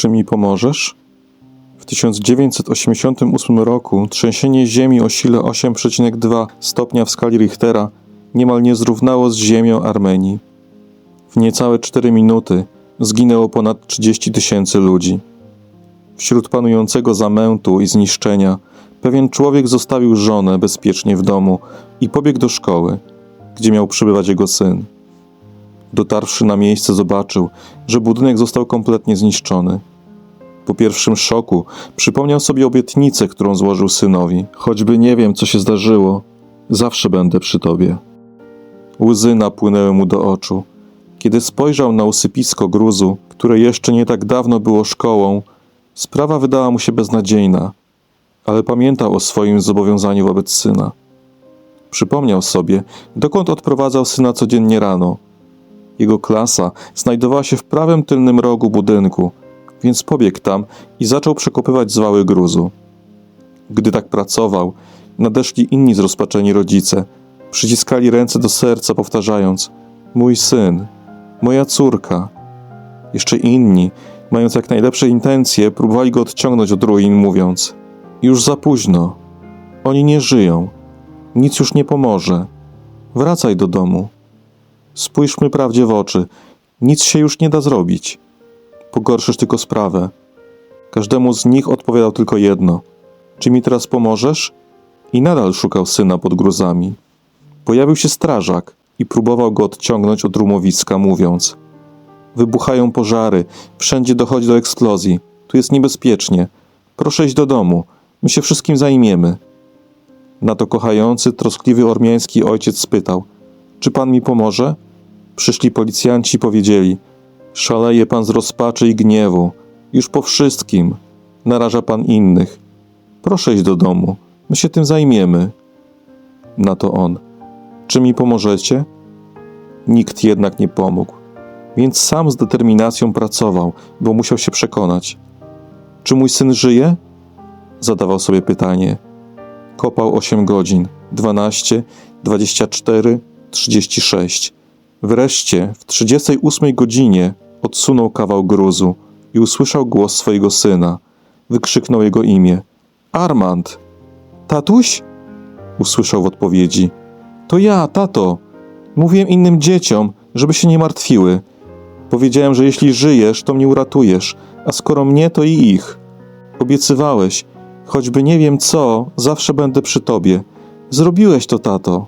Czy mi pomożesz? W 1988 roku trzęsienie ziemi o sile 8,2 stopnia w skali Richtera niemal nie zrównało z ziemią Armenii. W niecałe 4 minuty zginęło ponad 30 tysięcy ludzi. Wśród panującego zamętu i zniszczenia pewien człowiek zostawił żonę bezpiecznie w domu i pobiegł do szkoły, gdzie miał przybywać jego syn. Dotarwszy na miejsce, zobaczył, że budynek został kompletnie zniszczony. Po pierwszym szoku przypomniał sobie obietnicę, którą złożył synowi: Choćby nie wiem, co się zdarzyło, zawsze będę przy tobie. Łzy napłynęły mu do oczu. Kiedy spojrzał na usypisko gruzu, które jeszcze nie tak dawno było szkołą, sprawa wydała mu się beznadziejna, ale pamiętał o swoim zobowiązaniu wobec syna. Przypomniał sobie, dokąd odprowadzał syna codziennie rano. Jego klasa znajdowała się w prawym tylnym rogu budynku, więc pobiegł tam i zaczął przekopywać zwały gruzu. Gdy tak pracował, nadeszli inni zrozpaczeni rodzice. Przyciskali ręce do serca, powtarzając: Mój syn, moja córka. Jeszcze inni, mając jak najlepsze intencje, próbowali go odciągnąć od ruin, mówiąc: Już za późno. Oni nie żyją. Nic już nie pomoże. Wracaj do domu. Spójrzmy prawdzie w oczy. Nic się już nie da zrobić. Pogorszysz tylko sprawę. Każdemu z nich odpowiadał tylko jedno: Czy mi teraz pomożesz? I nadal szukał syna pod gruzami. Pojawił się strażak i próbował go odciągnąć od rumowiska, mówiąc: Wybuchają pożary, wszędzie dochodzi do eksplozji, tu jest niebezpiecznie. Proszę iść do domu, my się wszystkim zajmiemy. Na to kochający, troskliwy ormiański ojciec spytał: Czy pan mi pomoże? Przyszli policjanci i powiedzieli: Szaleje pan z rozpaczy i gniewu. Już po wszystkim. Naraża pan innych. Proszę iść do domu. My się tym zajmiemy. Na to on. Czy mi pomożecie? Nikt jednak nie pomógł. Więc sam z determinacją pracował, bo musiał się przekonać. Czy mój syn żyje? Zadawał sobie pytanie. Kopał 8 godzin 12, 24, 36. Wreszcie w 38 godzinie odsunął kawał gruzu i usłyszał głos swojego syna. Wykrzyknął jego imię. Armand! Tatuś? Usłyszał w odpowiedzi. To ja, tato. Mówiłem innym dzieciom, żeby się nie martwiły. Powiedziałem, że jeśli żyjesz, to mnie uratujesz, a skoro mnie, to i ich. Obiecywałeś, choćby nie wiem co, zawsze będę przy tobie. Zrobiłeś to, tato.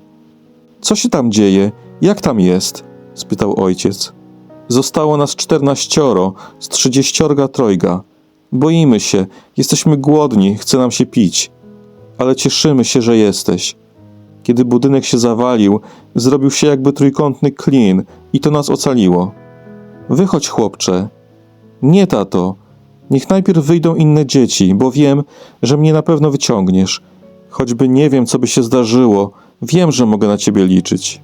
Co się tam dzieje? Jak tam jest? spytał ojciec. Zostało nas czternaścioro z trzydzieściorga trojga. Boimy się, jesteśmy głodni, chce nam się pić. Ale cieszymy się, że jesteś. Kiedy budynek się zawalił, zrobił się jakby trójkątny klin i to nas ocaliło. Wychodź, chłopcze. Nie, tato. Niech najpierw wyjdą inne dzieci, bo wiem, że mnie na pewno wyciągniesz. Choćby nie wiem, co by się zdarzyło, wiem, że mogę na ciebie liczyć.